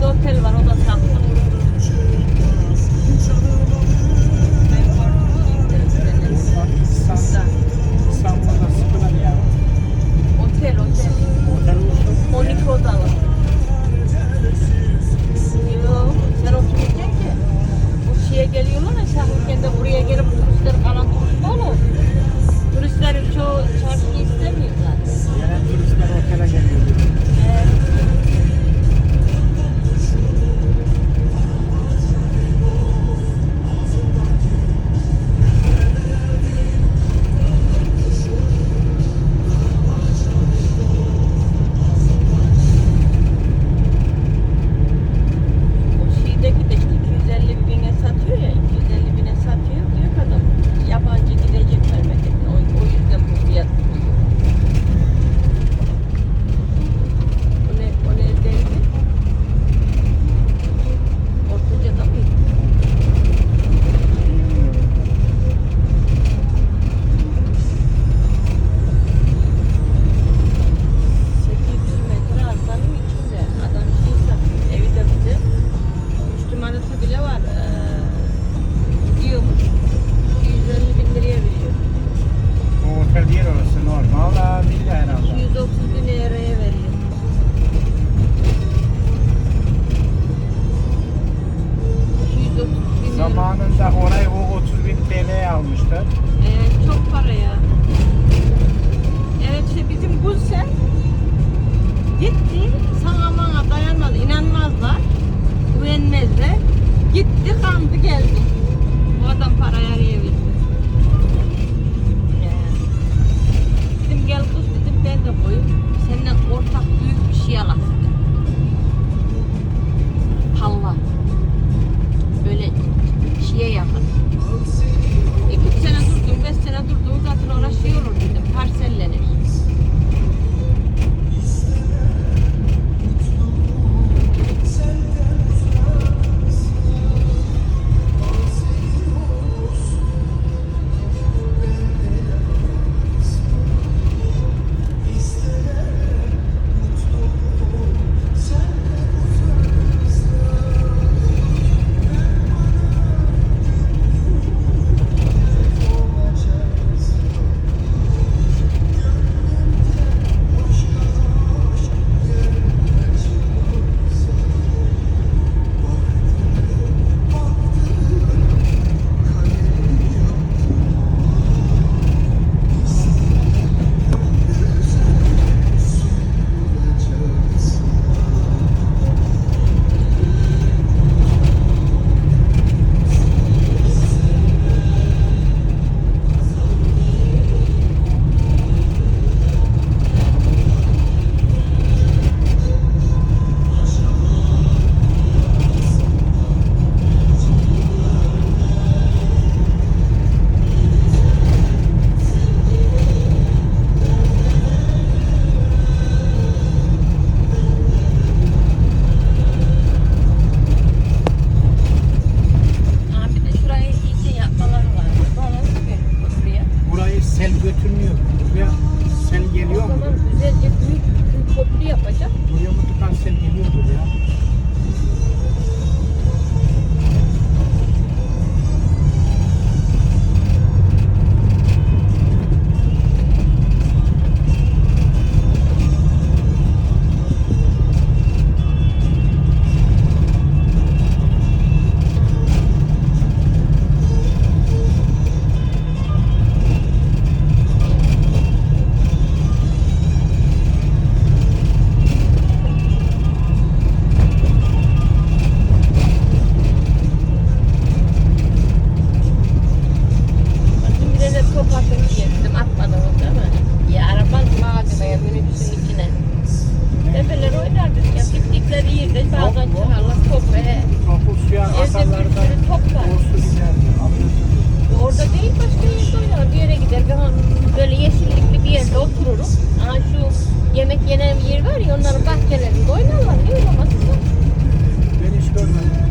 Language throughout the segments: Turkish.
dört tel. değil başka yerde oynarım. Bir yere gider. Böyle yeşillikli bir yerde otururum. Aha şu yemek yenen bir yer var ya onların bahçelerinde oynarlar. Ne oynamasın? Ben hiç görmedim.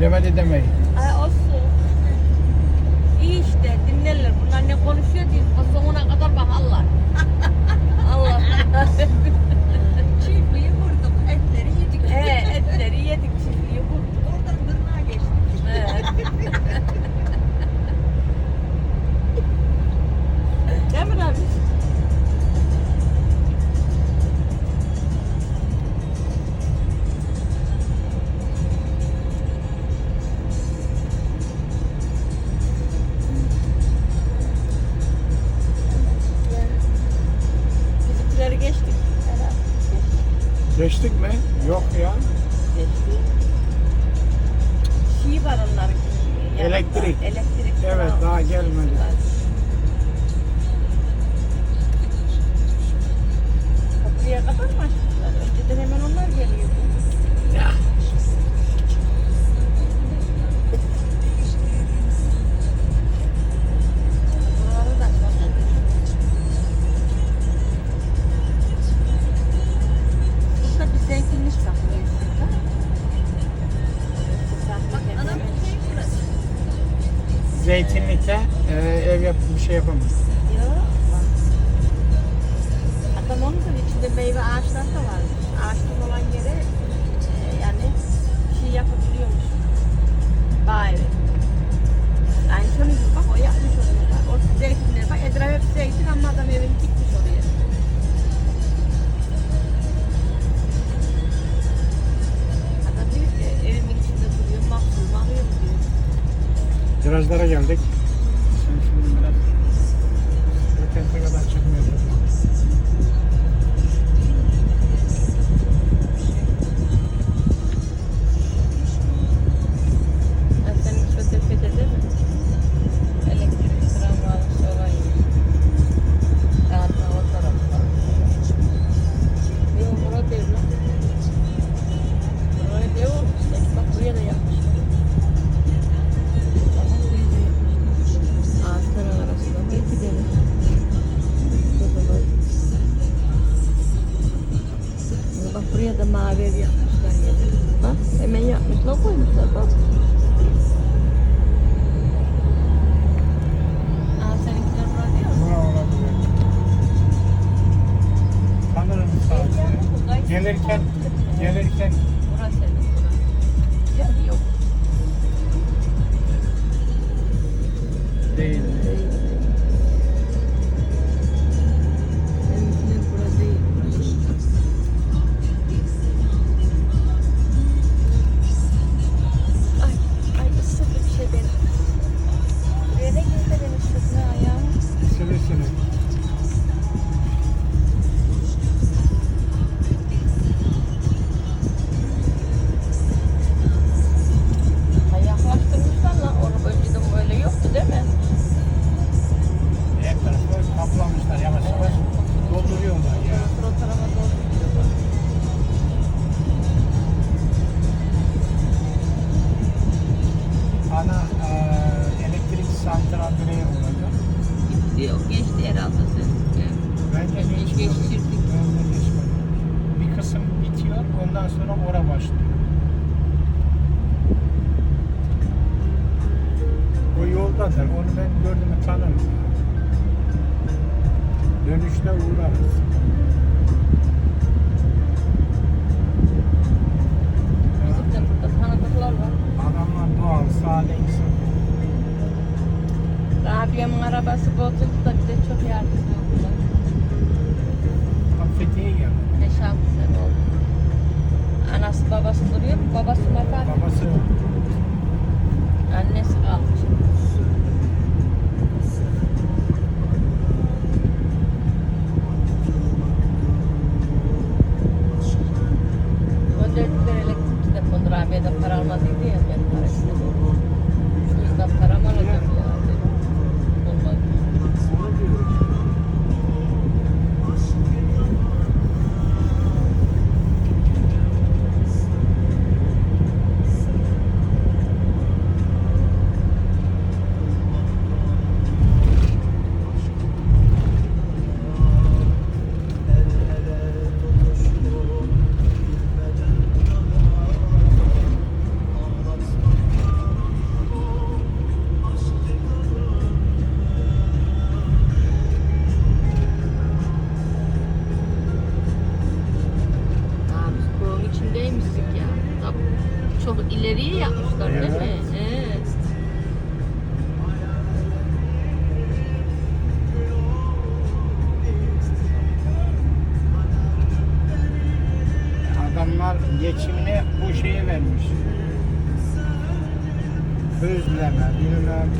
Demedi demeyin. Ay olsun. İyi işte dinlerler. Bunlar ne konuşuyor diye. Sonuna kadar bakarlar. Allah. var onların. Elektrik. Elektrik. Evet, daha olmuş. gelmedi. Kapıya kadar mı açtın? Üsküdar'a geldik. Boşver onu ben gördüm tanırım. Dönüşte uğrarız. Bizim de tanıdıklar var. Adamlar doğal, sade insan. Rabia'nın arabası bozuldu bize çok yardımcı oldular. Fethiye'ye geldi. oldu. Anası babası duruyor mu? Babası vefat Babası Annesi kalmış. biçimine bu şeye vermiş. Közleme, bilmem,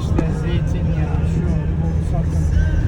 işte zeytinyağı, şu, bu, sakın.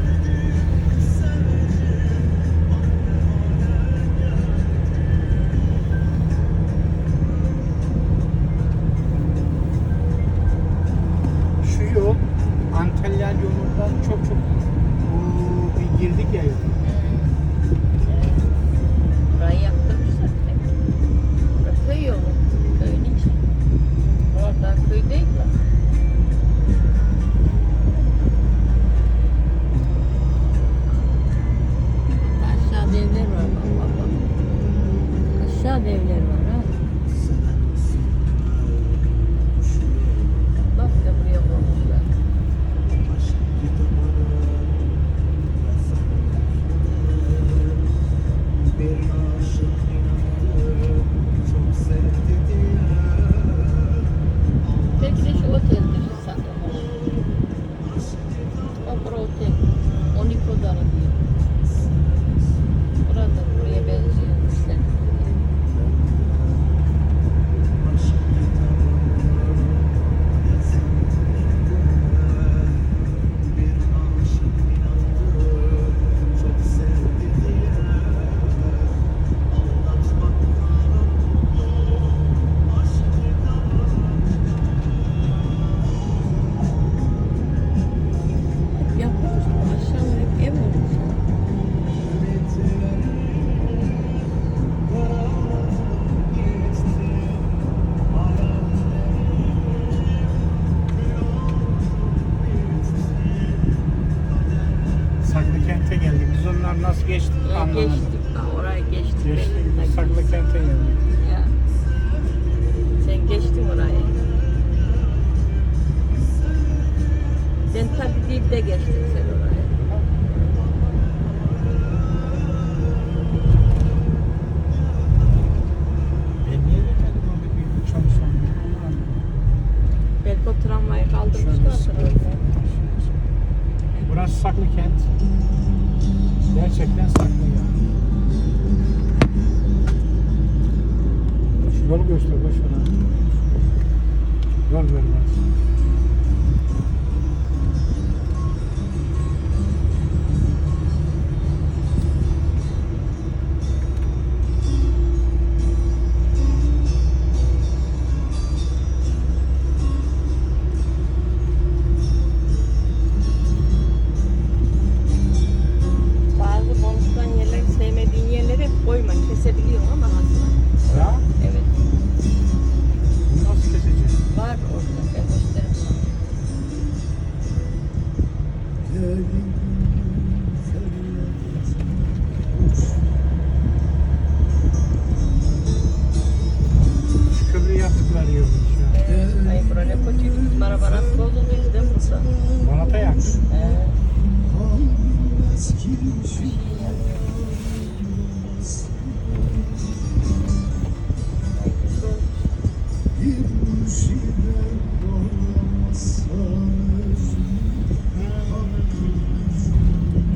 Ben tabii değil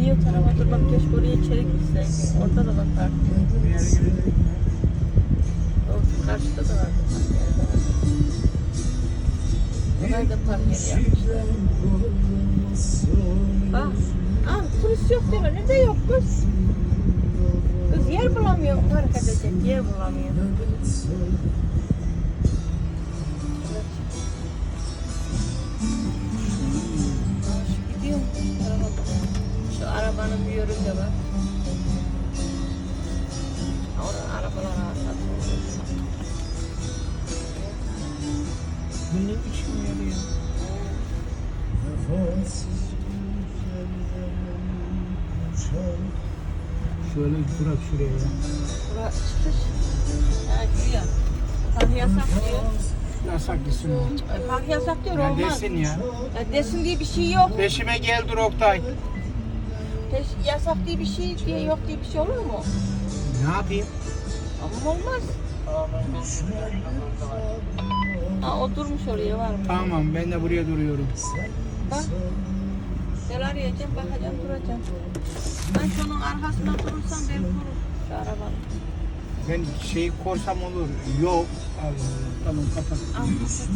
Niye o tarafa durmak keşke oraya içeri gitseydin. Orada da bakar. Bir yere gidelim. O karşıda da var. Orayı da park yeri yapmışlar. Ah, ah turist yok diyorlar. Nerede yok kız? Kız yer bulamıyor. Park edecek yer bulamıyor. Gidiyor. Araba bak. Şu arabanın bir yönü de var. Orada arabalar arasında. Bunun için yarıyor. Şöyle durak şuraya ya. Bura çıkış. Ha güya. Park yasak diyor. Yasak. Ay, Park yasak diyor Ya olmaz. desin ya. Ya desin diye bir şey yok. Peşime gel dur Oktay. Yasak diye bir şey diye yok diye bir şey olur mu? Ne yapayım? Ama olmaz. Ha, o durmuş oraya var mı? Tamam ben de buraya duruyorum. Bak. Gel arayacağım, bakacağım, duracağım. Ben şunun arkasında durursam belki vurur şu arabanın. Ben şeyi korsam olur. Yok. Allah. Tamam kapat. Al, kapat.